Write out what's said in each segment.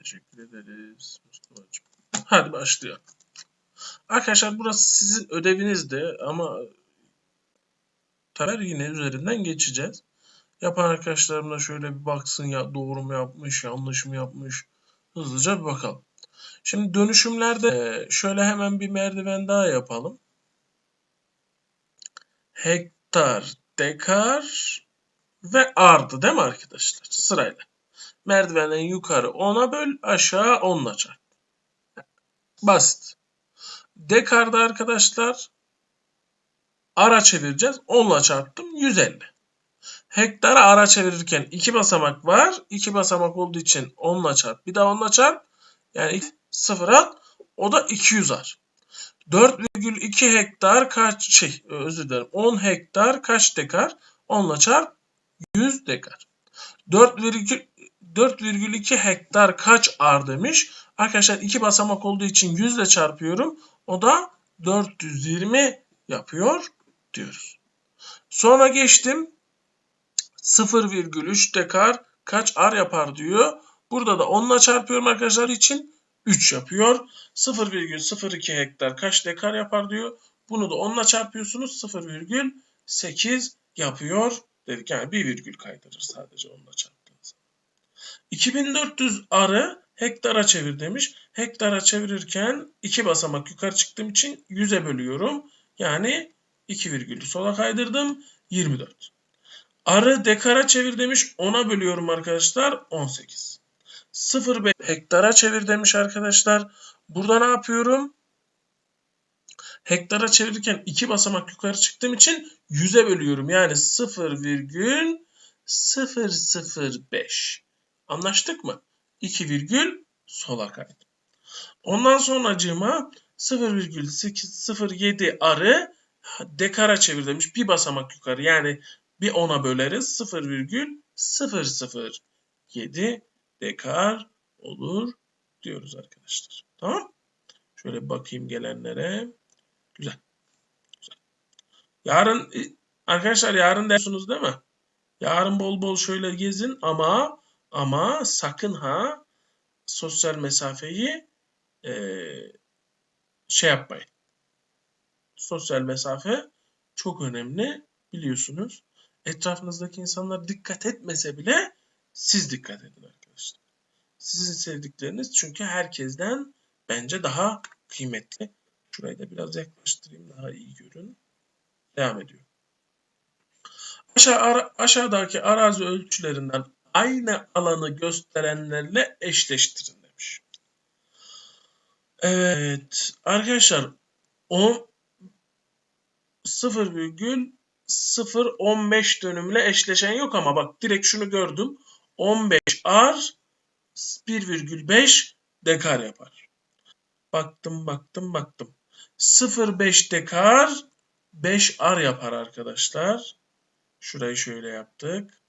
Teşekkür ederiz Mustafa'cığım. Hadi başlayalım. Arkadaşlar burası sizin ödevinizdi ama tabii yine üzerinden geçeceğiz. Yapan arkadaşlarım da şöyle bir baksın ya doğru mu yapmış, yanlış mı yapmış. Hızlıca bir bakalım. Şimdi dönüşümlerde e, şöyle hemen bir merdiven daha yapalım. Hektar, dekar ve ardı değil mi arkadaşlar? Sırayla. Merdivenden yukarı 10'a böl, aşağı 10'la çarp. Basit. Dekarda arkadaşlar ara çevireceğiz. 10'la çarptım 150. Hektara ara çevirirken 2 basamak var. 2 basamak olduğu için 10'la çarp. Bir daha 10'la çarp. Yani 0 al. O da 200 ar. 4,2 hektar kaç şey özür dilerim 10 hektar kaç dekar? 10'la çarp 100 dekar. 4,2 hektar kaç ar demiş. Arkadaşlar iki basamak olduğu için 100 ile çarpıyorum. O da 420 yapıyor diyoruz. Sonra geçtim. 0,3 dekar kaç ar yapar diyor. Burada da 10 ile çarpıyorum arkadaşlar için 3 yapıyor. 0,02 hektar kaç dekar yapar diyor. Bunu da 10 ile çarpıyorsunuz 0,8 yapıyor dedik. Yani bir virgül kaydırır sadece 10 ile çarptığınız. 2400 arı hektara çevir demiş. Hektara çevirirken iki basamak yukarı çıktığım için 100'e bölüyorum. Yani 2 virgülü sola kaydırdım. 24. Arı dekara çevir demiş. 10'a bölüyorum arkadaşlar. 18. 0,5 hektara çevir demiş arkadaşlar. Burada ne yapıyorum? Hektara çevirirken iki basamak yukarı çıktığım için 100'e bölüyorum. Yani 0,005. Anlaştık mı? 2 virgül sola kaydı. Ondan sonra cıma 0,807 arı dekara çevir demiş. Bir basamak yukarı yani bir ona böleriz. 0,007 dekar olur diyoruz arkadaşlar. Tamam. Şöyle bakayım gelenlere. Güzel. Güzel. Yarın arkadaşlar yarın dersunuz değil mi? Yarın bol bol şöyle gezin ama ama sakın ha sosyal mesafeyi e, şey yapmayın. Sosyal mesafe çok önemli biliyorsunuz. Etrafınızdaki insanlar dikkat etmese bile siz dikkat edin arkadaşlar. Sizin sevdikleriniz çünkü herkesten bence daha kıymetli. Şurayı da biraz yaklaştırayım daha iyi görün. Devam ediyor. Aşağı, aşağıdaki arazi ölçülerinden aynı alanı gösterenlerle eşleştirin demiş. Evet arkadaşlar 10 0,015 dönümle eşleşen yok ama bak direkt şunu gördüm. 15 ar 1,5 dekar yapar. Baktım baktım baktım. 0,5 dekar 5 ar yapar arkadaşlar. Şurayı şöyle yaptık.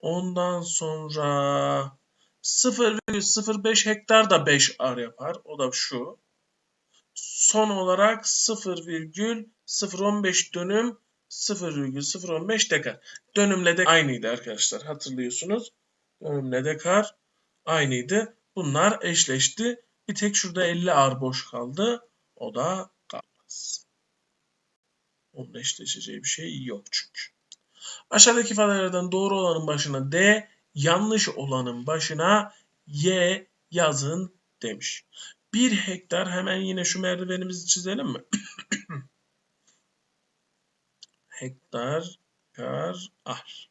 Ondan sonra 0,05 hektar da 5 ar yapar. O da şu. Son olarak 0,015 dönüm 0,015 dekar. Dönümle de aynıydı arkadaşlar. Hatırlıyorsunuz. Dönümle dekar aynıydı. Bunlar eşleşti. Bir tek şurada 50 ar boş kaldı. O da kalmaz. Onun eşleşeceği bir şey yok çünkü. Aşağıdaki ifadelerden doğru olanın başına D, yanlış olanın başına Y yazın demiş. Bir hektar hemen yine şu merdivenimizi çizelim mi? hektar kar ar.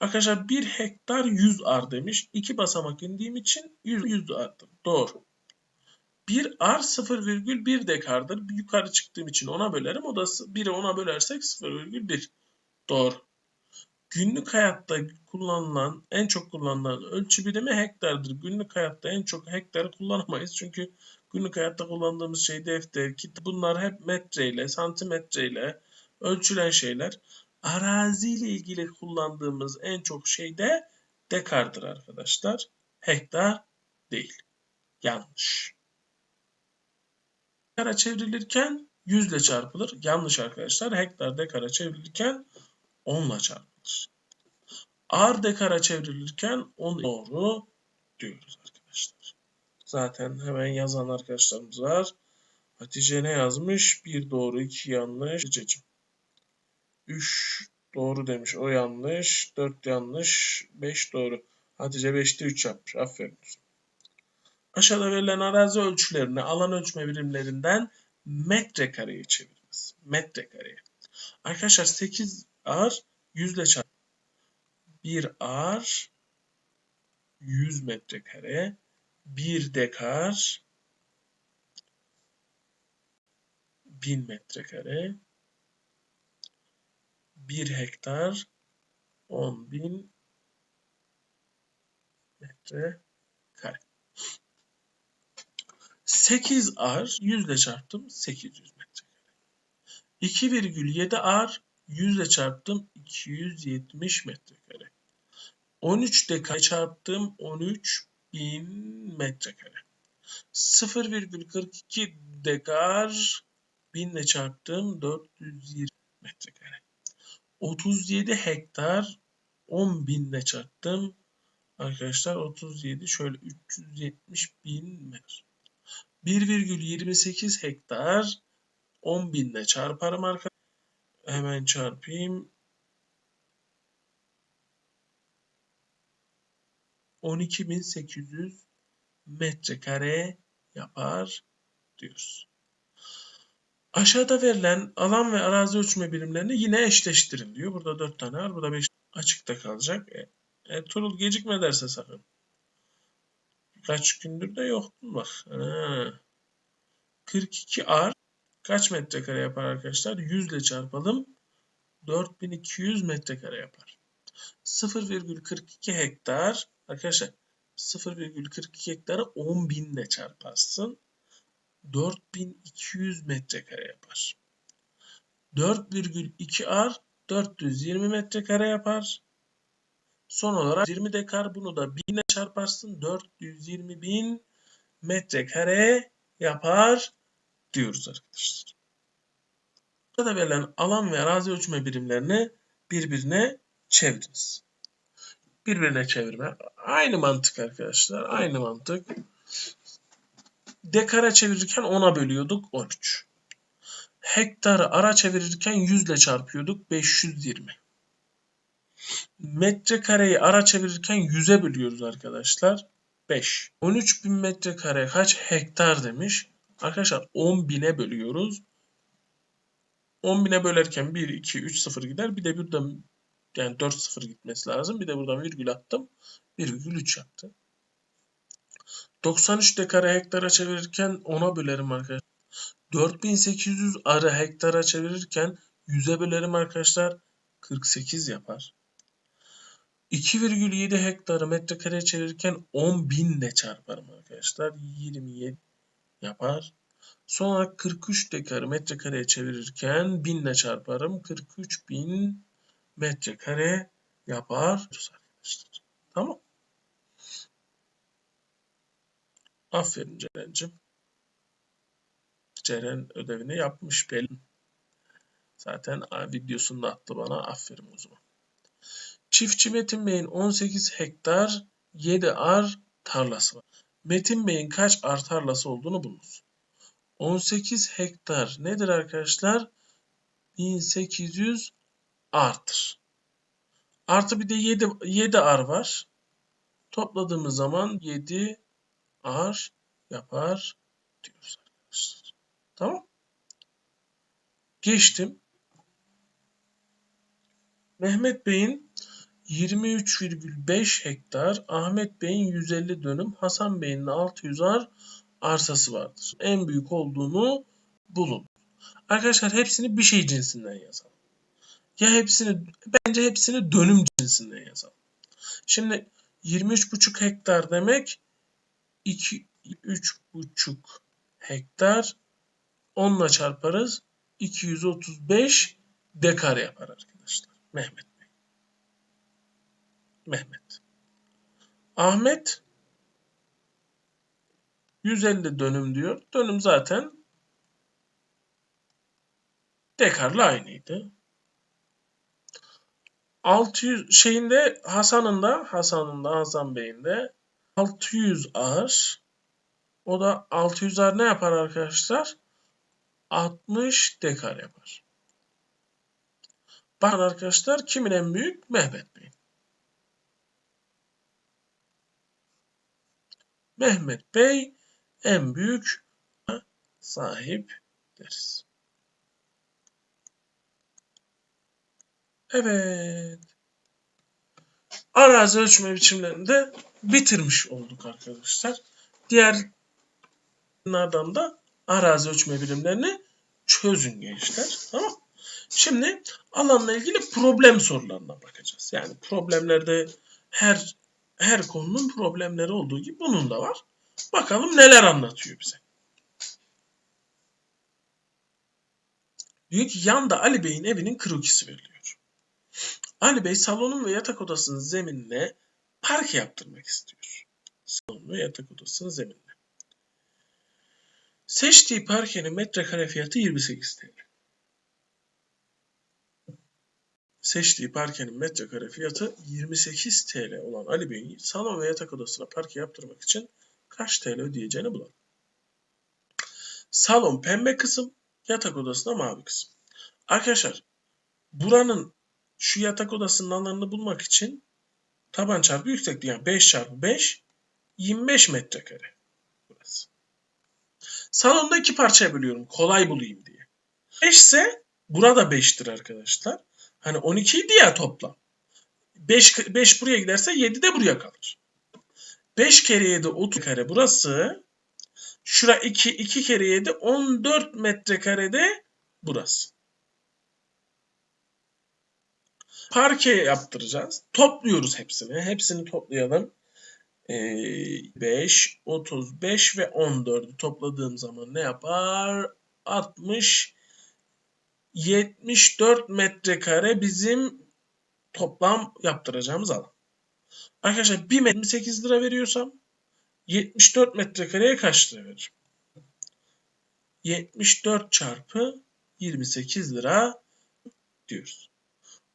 Arkadaşlar bir hektar 100 ar demiş. İki basamak indiğim için 100, 100 ardım. Doğru. Bir ar 0,1 dekardır. Yukarı çıktığım için ona bölerim. O da 1'i ona bölersek 0,1. Doğru. Günlük hayatta kullanılan, en çok kullanılan ölçü birimi hektardır. Günlük hayatta en çok hektarı kullanamayız. Çünkü günlük hayatta kullandığımız şey defter, kitap bunlar hep metreyle, santimetreyle ölçülen şeyler. Araziyle ilgili kullandığımız en çok şey de dekardır arkadaşlar. Hektar değil. Yanlış. Dekara çevrilirken 100 ile çarpılır. Yanlış arkadaşlar. Hektar dekara çevrilirken 10 ile çarpılır. ar dekara çevrilirken onu doğru diyoruz arkadaşlar. Zaten hemen yazan arkadaşlarımız var. Hatice ne yazmış? Bir doğru, iki yanlış. Haticeciğim. Üç doğru demiş. O yanlış. Dört yanlış. Beş doğru. Hatice beşte üç yapmış. Aferin. Aşağıda verilen arazi ölçülerini alan ölçme birimlerinden metrekareye çeviriniz. Metrekareye. Arkadaşlar 8 ar 100 ile çarp. 1 ar 100 metrekare. 1 dekar 1000 metrekare. 1 hektar 10.000 metrekare. 8 ar 100 ile çarptım 800 metrekare. 2,7 ar 100 ile çarptım 270 metrekare. 13 dekar çarptım 13 bin metrekare. 0,42 dekar 1000 ile çarptım 420 metrekare. 37 hektar 10 bin ile çarptım. Arkadaşlar 37 şöyle 370 bin metre. 1,28 hektar 10 binle çarparım arkadaşlar. Hemen çarpayım. 12.800 metrekare yapar diyoruz. Aşağıda verilen alan ve arazi ölçme birimlerini yine eşleştirin diyor. Burada 4 tane var. Burada 5 açıkta kalacak. E, e, Turul gecikme derse sakın. Kaç gündür de yoktun bak. Ha. 42 ar kaç metrekare yapar arkadaşlar? 100 ile çarpalım. 4200 metrekare yapar. 0,42 hektar arkadaşlar 0,42 hektarı 10.000 ile çarparsın. 4200 metrekare yapar. 4,2 ar 420 metrekare yapar. Son olarak 20 dekar bunu da 1000 ile çarparsın 420 bin metrekare yapar diyoruz arkadaşlar. Burada verilen alan ve arazi ölçme birimlerini birbirine çeviriniz. Birbirine çevirme. Aynı mantık arkadaşlar. Aynı mantık. Dekara çevirirken 10'a bölüyorduk 13. Hektarı ara çevirirken 100 ile çarpıyorduk 520 metrekareyi ara çevirirken 100'e bölüyoruz arkadaşlar. 5. 13.000 metrekare kaç hektar demiş. Arkadaşlar 10.000'e bölüyoruz. 10.000'e bölerken 1, 2, 3, 0 gider. Bir de buradan yani 4 0 gitmesi lazım. Bir de buradan virgül attım. 1,3 yaptı. 93 dekare hektara çevirirken 10'a bölerim arkadaşlar. 4800 arı hektara çevirirken 100'e bölerim arkadaşlar. 48 yapar. 2,7 hektarı metrekare çevirirken 10 binle çarparım arkadaşlar. 27 yapar. Sonra 43 dekarı metrekareye çevirirken 1000 ile çarparım. 43 bin metrekare yapar arkadaşlar. Tamam. Aferin Ceren'cim. Ceren ödevini yapmış belli. Zaten videosunu da attı bana. Aferin o zaman. Çiftçi Metin Bey'in 18 hektar 7 ar tarlası var. Metin Bey'in kaç ar tarlası olduğunu bulunuz. 18 hektar nedir arkadaşlar? 1800 artır. Artı bir de 7, 7 ar var. Topladığımız zaman 7 ar yapar diyoruz arkadaşlar. Tamam. Geçtim. Mehmet Bey'in 23,5 hektar, Ahmet Bey'in 150 dönüm, Hasan Bey'in 600 ar arsası vardır. En büyük olduğunu bulun. Arkadaşlar hepsini bir şey cinsinden yazalım. Ya hepsini, bence hepsini dönüm cinsinden yazalım. Şimdi 23,5 hektar demek 2, 3,5 hektar 10 ile çarparız. 235 dekar yapar arkadaşlar. Mehmet. Mehmet. Ahmet 150 dönüm diyor. Dönüm zaten dekarla aynıydı. 600 şeyinde Hasan'ın da Hasan'ın da Hasan Bey'in de 600 ağır. O da 600 ağır ne yapar arkadaşlar? 60 dekar yapar. Bakın arkadaşlar kimin en büyük? Mehmet Bey. Mehmet Bey en büyük sahip deriz. Evet. Arazi ölçme biçimlerini de bitirmiş olduk arkadaşlar. Diğer bunlardan da arazi ölçme birimlerini çözün gençler. Tamam Şimdi alanla ilgili problem sorularına bakacağız. Yani problemlerde her her konunun problemleri olduğu gibi bunun da var. Bakalım neler anlatıyor bize. Diyor ki yanda Ali Bey'in evinin krokisi veriliyor. Ali Bey salonun ve yatak odasının zeminine parke yaptırmak istiyor. Salon ve yatak odasının zeminine. Seçtiği parkenin metrekare fiyatı 28 TL. Seçtiği parkenin metrekare fiyatı 28 TL olan Ali Bey'in salon ve yatak odasına parke yaptırmak için kaç TL ödeyeceğini bulalım. Salon pembe kısım, yatak odasına mavi kısım. Arkadaşlar buranın şu yatak odasının alanını bulmak için taban çarpı yüksekliği yani 5 çarpı 5 25 metrekare. Burası. Salonda iki parçaya bölüyorum kolay bulayım diye. 5 ise burada 5'tir arkadaşlar. Hani 12 idi ya toplam. 5, 5 buraya giderse 7 de buraya kalır. 5 kere 7 30 kare burası. Şura 2, 2 kere 7 14 metrekarede burası. Parke yaptıracağız. Topluyoruz hepsini. Hepsini toplayalım. Ee, 5, 35 ve 14'ü topladığım zaman ne yapar? 60 74 metrekare bizim toplam yaptıracağımız alan. Arkadaşlar 1 metre 8 lira veriyorsam 74 metrekareye kaç lira veririm? 74 çarpı 28 lira diyoruz.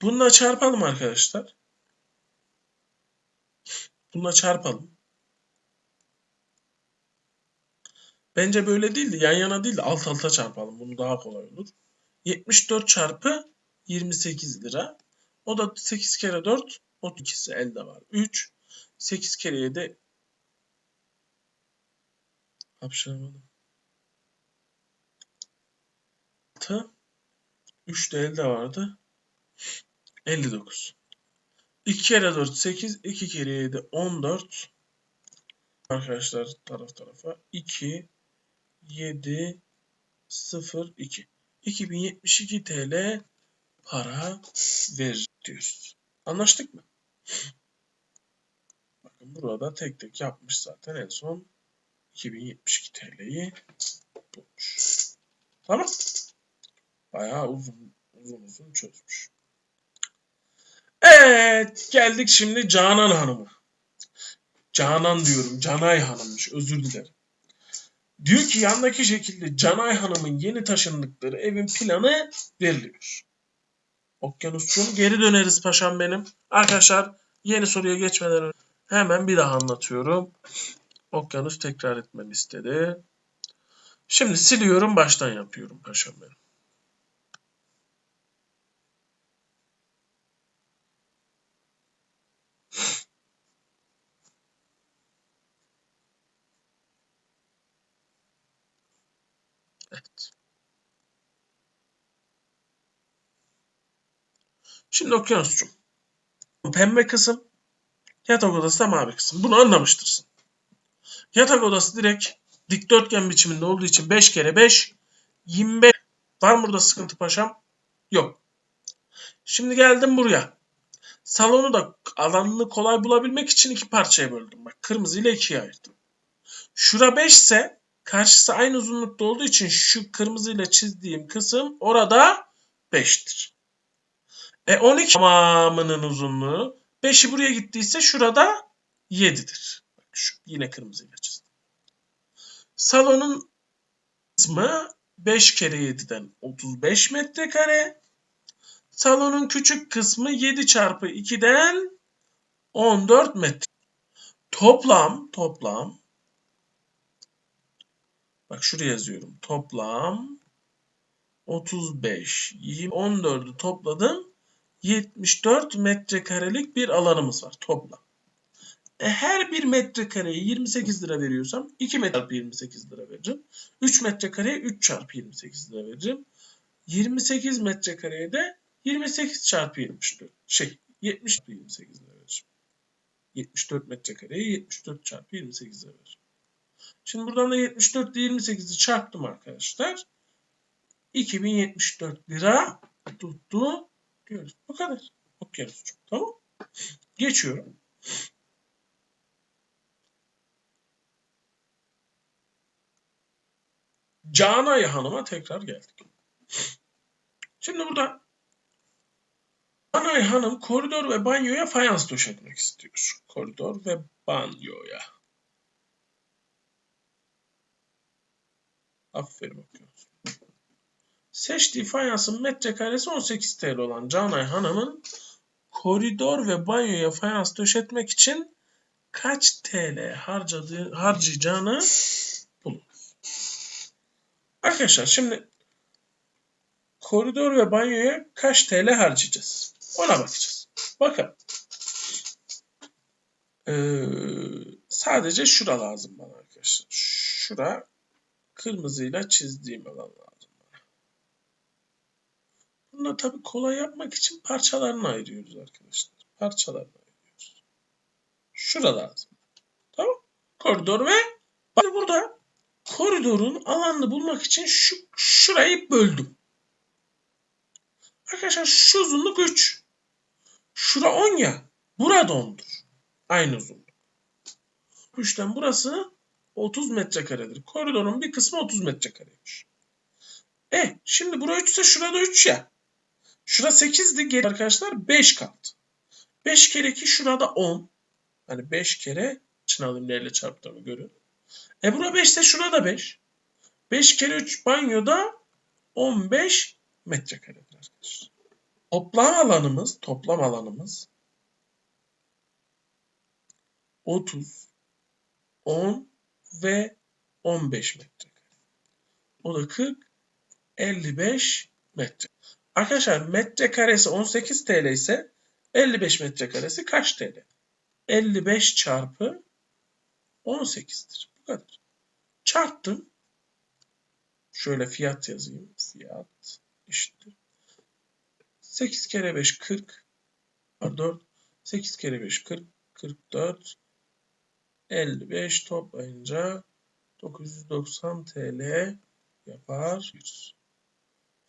Bununla çarpalım arkadaşlar. Bununla çarpalım. Bence böyle değil de yan yana değil de alt alta çarpalım. Bunu daha kolay olur. 74 çarpı 28 lira. O da 8 kere 4 32'si elde var. 3 8 kere 7 Hapşıramadım. 6 3 de elde vardı. 59. 2 kere 4 8 2 kere 7 14 Arkadaşlar taraf tarafa 2 7 0 2 2072 TL para ver diyoruz. Anlaştık mı? Bakın burada tek tek yapmış zaten en son 2072 TL'yi bulmuş. Tamam. Bayağı uzun uzun uzun çözmüş. Evet geldik şimdi Canan Hanım'a. Canan diyorum Canay Hanım'mış özür dilerim. Diyor ki yandaki şekilde Canay Hanım'ın yeni taşındıkları evin planı veriliyor. Okyanusçum geri döneriz paşam benim. Arkadaşlar yeni soruya geçmeden önce hemen bir daha anlatıyorum. Okyanus tekrar etmemi istedi. Şimdi siliyorum baştan yapıyorum paşam benim. Şimdi okyanusçum. Pembe kısım, yatak odası da mavi kısım. Bunu anlamıştırsın. Yatak odası direkt dikdörtgen biçiminde olduğu için 5 kere 5 25. Var mı burada sıkıntı paşam? Yok. Şimdi geldim buraya. Salonu da alanını kolay bulabilmek için iki parçaya böldüm. Bak kırmızı ile ikiye ayırdım. Şura 5 ise karşısı aynı uzunlukta olduğu için şu kırmızı ile çizdiğim kısım orada 5'tir. E 12 tamamının uzunluğu 5'i buraya gittiyse şurada 7'dir. Bak şu yine kırmızı çizdim. Salonun kısmı 5 kere 7'den 35 metrekare. Salonun küçük kısmı 7 çarpı 2'den 14 metre. Toplam, toplam. Bak şuraya yazıyorum. Toplam 35, 20, 14'ü topladım. 74 metrekarelik bir alanımız var toplam. E her bir metrekareye 28 lira veriyorsam 2 metre çarpı 28 lira vereceğim. 3 metrekareye 3 çarpı 28 lira vereceğim. 28 metrekareye de 28 çarpı 74 şey 70 çarpı 28 lira vereceğim. 74 metrekareye 74 çarpı 28 lira vereceğim. Şimdi buradan da 74 ile 28'i çarptım arkadaşlar. 2074 lira tuttu diyoruz. Bu kadar. Okyanusçuk. Tamam. Geçiyorum. Canay Hanım'a tekrar geldik. Şimdi burada Canay Hanım koridor ve banyoya fayans döşetmek istiyor. Koridor ve banyoya. Aferin bakıyoruz. Seçtiği fayansın metrekaresi 18 TL olan Canay Hanım'ın koridor ve banyoya fayans döşetmek için kaç TL harcadığı, harcayacağını bulun. Arkadaşlar şimdi koridor ve banyoya kaç TL harcayacağız? Ona bakacağız. Bakın. Ee, sadece şura lazım bana arkadaşlar. Şura kırmızıyla çizdiğim alan lazım. Bunu da tabii kolay yapmak için parçalarını ayırıyoruz arkadaşlar. Parçalarını ayırıyoruz. Şura lazım. Tamam. Koridor ve burada koridorun alanını bulmak için şu şurayı böldüm. Arkadaşlar şu uzunluk 3. Şura 10 ya. Burada 10'dur. Aynı uzunluk. 3'ten burası 30 metrekaredir. Koridorun bir kısmı 30 metrekareymiş. E şimdi bura 3 ise şurada 3 ya. Şura 8'di. Geri arkadaşlar 5 kaldı. 5 kere 2 şurada 10. Hani 5 kere alayım neyle çarptığımı görün. E bura 5 ise şurada 5. 5 kere 3 banyoda 15 metrekaredir arkadaşlar. Toplam alanımız, toplam alanımız 30, 10 ve 15 metrekare. O da 40, 55 metre. Arkadaşlar metrekaresi 18 TL ise 55 metrekaresi kaç TL? 55 çarpı 18'dir. Bu kadar. Çarptım. Şöyle fiyat yazayım. Fiyat eşittir. 8 kere 5 40. Pardon. 8 kere 5 40. 44. 55 toplayınca 990 TL yapar.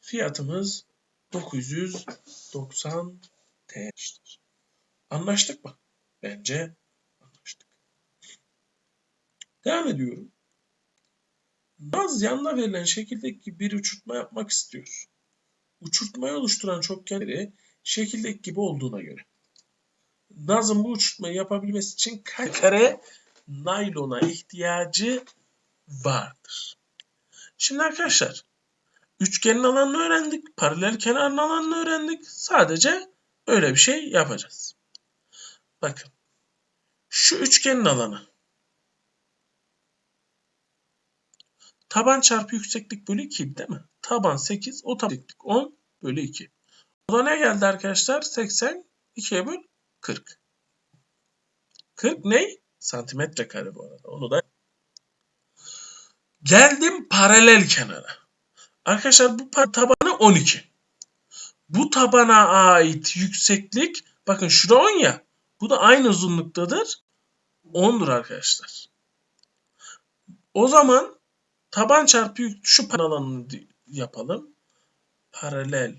Fiyatımız 990 TL'dir. Anlaştık mı? Bence anlaştık. Devam ediyorum. Naz yanına verilen şekildeki bir uçurtma yapmak istiyor. Uçurtmayı oluşturan çokgenleri şekildeki gibi olduğuna göre. Naz'ın bu uçurtmayı yapabilmesi için kaç kare naylona ihtiyacı vardır. Şimdi arkadaşlar üçgenin alanını öğrendik. Paralel kenarın alanını öğrendik. Sadece öyle bir şey yapacağız. Bakın. Şu üçgenin alanı. Taban çarpı yükseklik bölü 2 değil mi? Taban 8, o taban yükseklik 10 bölü 2. O da ne geldi arkadaşlar? 80, 2'ye böl 40. 40 ne? Santimetre kare bu arada. Onu da Geldim paralel kenara. Arkadaşlar bu tabanı 12. Bu tabana ait yükseklik bakın şurada 10 ya. Bu da aynı uzunluktadır. 10'dur arkadaşlar. O zaman taban çarpı yük, şu alanını yapalım. Paralel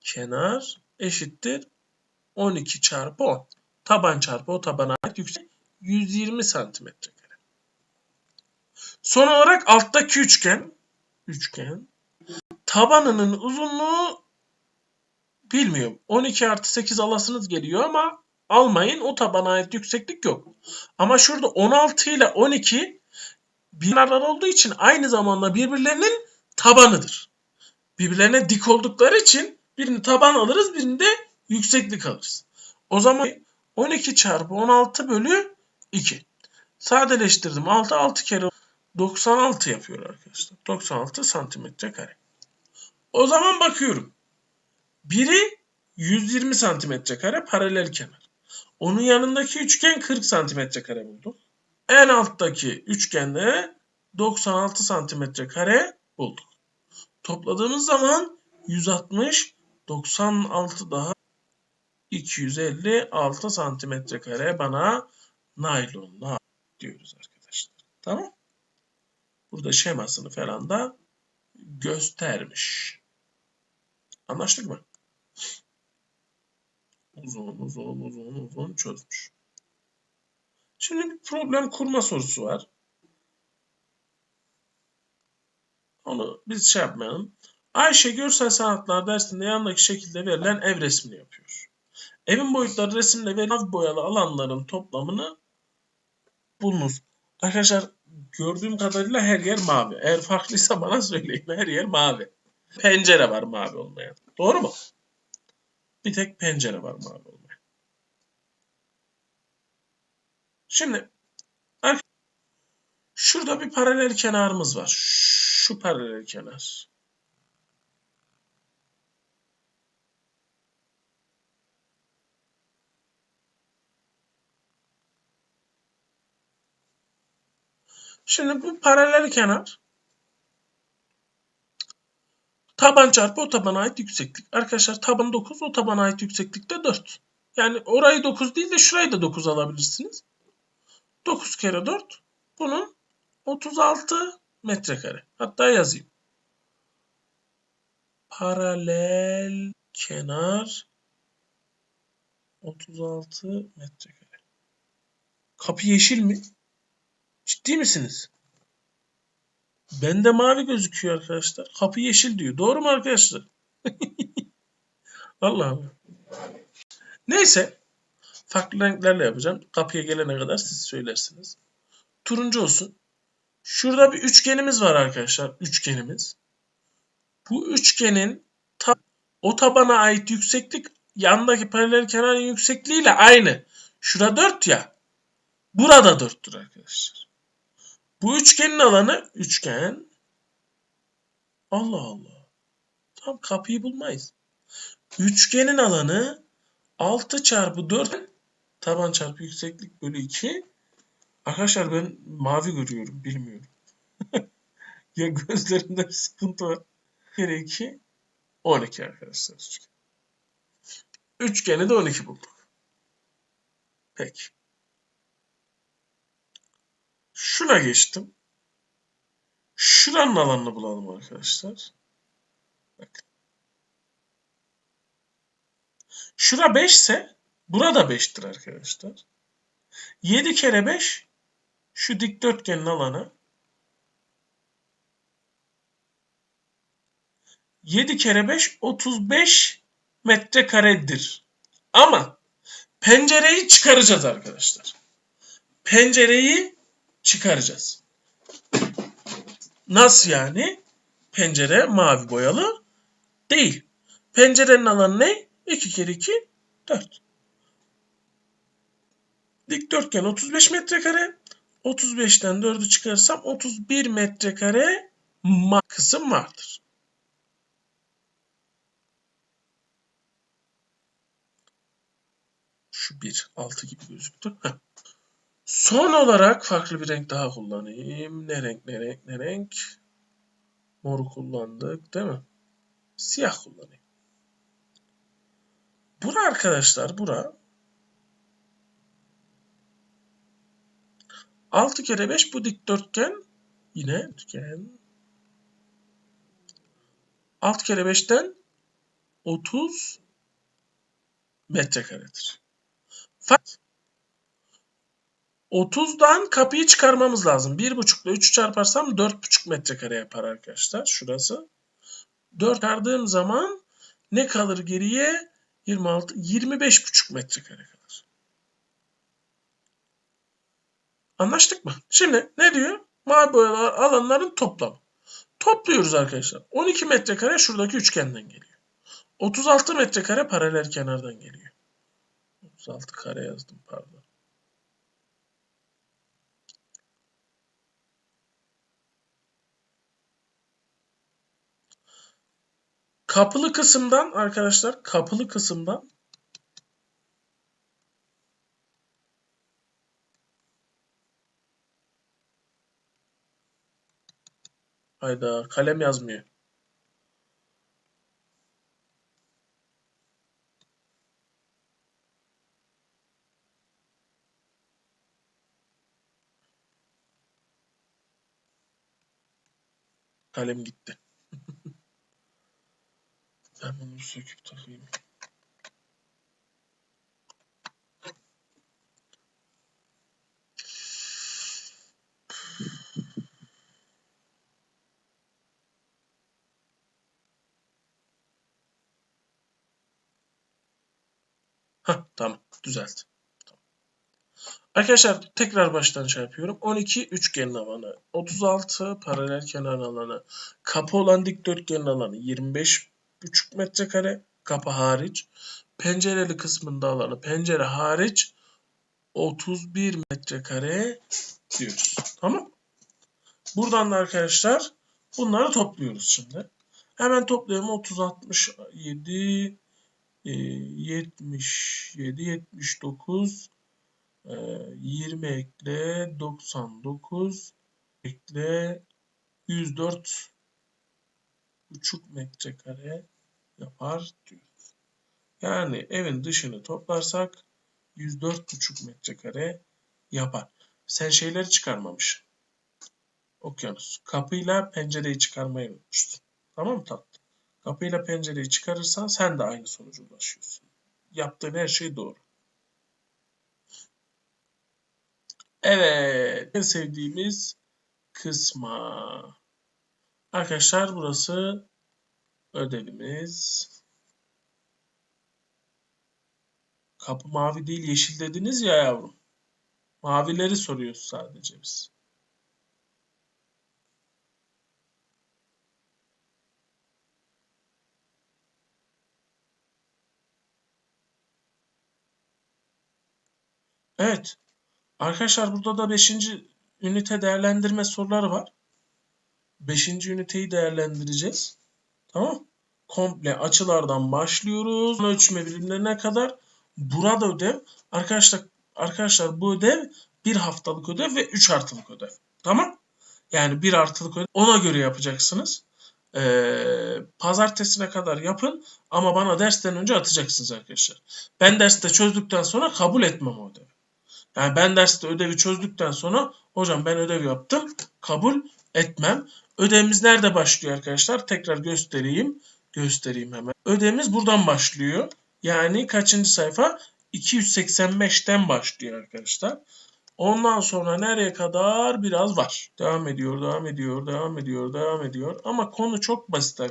kenar eşittir 12 çarpı 10. Taban çarpı o tabana ait yüksek 120 santimetre. Son olarak alttaki üçgen üçgen tabanının uzunluğu bilmiyorum. 12 artı 8 alasınız geliyor ama almayın. O tabana ait yükseklik yok. Ama şurada 16 ile 12 bir arar olduğu için aynı zamanda birbirlerinin tabanıdır. Birbirlerine dik oldukları için Birini taban alırız, birini de yükseklik alırız. O zaman 12 çarpı 16 bölü 2. Sadeleştirdim. 6 6 kere 96 yapıyor arkadaşlar. 96 santimetre kare. O zaman bakıyorum. Biri 120 santimetre kare paralel kenar. Onun yanındaki üçgen 40 santimetre kare bulduk. En alttaki üçgende 96 santimetre kare bulduk. Topladığımız zaman 160, 96 daha 256 santimetre kare bana naylonla diyoruz arkadaşlar. Tamam. Burada şemasını falan da göstermiş. Anlaştık mı? Uzun uzun uzun uzun çözmüş. Şimdi bir problem kurma sorusu var. Onu biz şey yapmayalım. Ayşe görsel sanatlar dersinde yanındaki şekilde verilen ev resmini yapıyor. Evin boyutları resimde verilen boyalı alanların toplamını bulunuz. Arkadaşlar gördüğüm kadarıyla her yer mavi. Eğer farklıysa bana söyleyin. Her yer mavi. Pencere var mavi olmayan. Doğru mu? Bir tek pencere var mavi olmayan. Şimdi şurada bir paralel kenarımız var. Şu paralel kenar. Şimdi bu paralel kenar taban çarpı o tabana ait yükseklik. Arkadaşlar taban 9 o tabana ait yükseklik de 4. Yani orayı 9 değil de şurayı da 9 alabilirsiniz. 9 kere 4 bunun 36 metrekare. Hatta yazayım. Paralel kenar 36 metrekare. Kapı yeşil mi? Ciddi misiniz? Bende mavi gözüküyor arkadaşlar. Kapı yeşil diyor. Doğru mu arkadaşlar? Allah Allah. Neyse. Farklı renklerle yapacağım. Kapıya gelene kadar siz söylersiniz. Turuncu olsun. Şurada bir üçgenimiz var arkadaşlar. Üçgenimiz. Bu üçgenin ta o tabana ait yükseklik yandaki paralel kenarın yüksekliğiyle aynı. Şurada 4 ya. Burada 4'tür arkadaşlar. Bu üçgenin alanı üçgen. Allah Allah. Tam kapıyı bulmayız. Üçgenin alanı 6 çarpı 4 taban çarpı yükseklik bölü 2. Arkadaşlar ben mavi görüyorum. Bilmiyorum. ya gözlerimde bir sıkıntı var. Kere 2 12 arkadaşlar. Üçgen. Üçgeni de 12 bulduk. Peki. Şuna geçtim. Şuranın alanını bulalım arkadaşlar. Bakın. Şura 5 ise burada 5'tir arkadaşlar. 7 kere 5 şu dikdörtgenin alanı 7 kere 5 35 metrekaredir. Ama pencereyi çıkaracağız arkadaşlar. Pencereyi çıkaracağız. Nasıl yani? Pencere mavi boyalı değil. Pencerenin alanı ne? 2 kere 2 4. Dikdörtgen 35 metrekare. 35'ten 4'ü çıkarsam 31 metrekare kısım vardır. Şu 1 6 gibi gözüktü. Son olarak farklı bir renk daha kullanayım. Ne renk ne renk ne renk? Moru kullandık değil mi? Siyah kullanayım. Bura arkadaşlar bura 6 kere 5 bu dikdörtgen yine üçgen 6 kere 5'ten 30 metrekaredir. Fakat 30'dan kapıyı çıkarmamız lazım. 1,5 ile 3 çarparsam 4,5 metrekare yapar arkadaşlar. Şurası. 4 çıkardığım zaman ne kalır geriye? 26, 25,5 metrekare kalır. Anlaştık mı? Şimdi ne diyor? Mavi boyalı alanların toplamı. Topluyoruz arkadaşlar. 12 metrekare şuradaki üçgenden geliyor. 36 metrekare paralel kenardan geliyor. 36 kare yazdım pardon. Kapılı kısımdan arkadaşlar kapılı kısımdan Hayda kalem yazmıyor. Kalem gitti. Ben bunu söküp takayım. Hah tamam düzeldi. Arkadaşlar tekrar baştan şey yapıyorum. 12 üçgenin alanı, 36 paralel kenar alanı, kapı olan dikdörtgenin alanı 25,5 metrekare kapı hariç. Pencereli kısmında alanı pencere hariç 31 metrekare diyoruz. Tamam. Buradan da arkadaşlar bunları topluyoruz şimdi. Hemen toplayalım. 30, 67, 77, 79, 20 ekle 99 ekle 104 buçuk metrekare yapar diyoruz. Yani evin dışını toplarsak 104 buçuk metrekare yapar. Sen şeyleri çıkarmamışsın. Okyanus. Kapıyla pencereyi çıkarmayı unutmuşsun. Tamam mı tatlı? Kapıyla pencereyi çıkarırsan sen de aynı sonuca ulaşıyorsun. Yaptığın her şey doğru. Evet, en sevdiğimiz kısma. Arkadaşlar burası ödevimiz. Kapı mavi değil yeşil dediniz ya yavrum. Mavileri soruyoruz sadece biz. Evet. Arkadaşlar burada da 5. ünite değerlendirme soruları var. 5. üniteyi değerlendireceğiz. Tamam. Komple açılardan başlıyoruz. Ölçme birimlerine kadar. Burada ödev. Arkadaşlar arkadaşlar bu ödev bir haftalık ödev ve 3 artılık ödev. Tamam. Yani bir artılık ödev. Ona göre yapacaksınız. Ee, pazartesine kadar yapın ama bana dersten önce atacaksınız arkadaşlar. Ben derste çözdükten sonra kabul etmem o ödevi. Yani ben derste ödevi çözdükten sonra hocam ben ödev yaptım kabul etmem. Ödevimiz nerede başlıyor arkadaşlar? Tekrar göstereyim. Göstereyim hemen. Ödevimiz buradan başlıyor. Yani kaçıncı sayfa? 285'ten başlıyor arkadaşlar. Ondan sonra nereye kadar biraz var. Devam ediyor, devam ediyor, devam ediyor, devam ediyor. Ama konu çok basit arkadaşlar.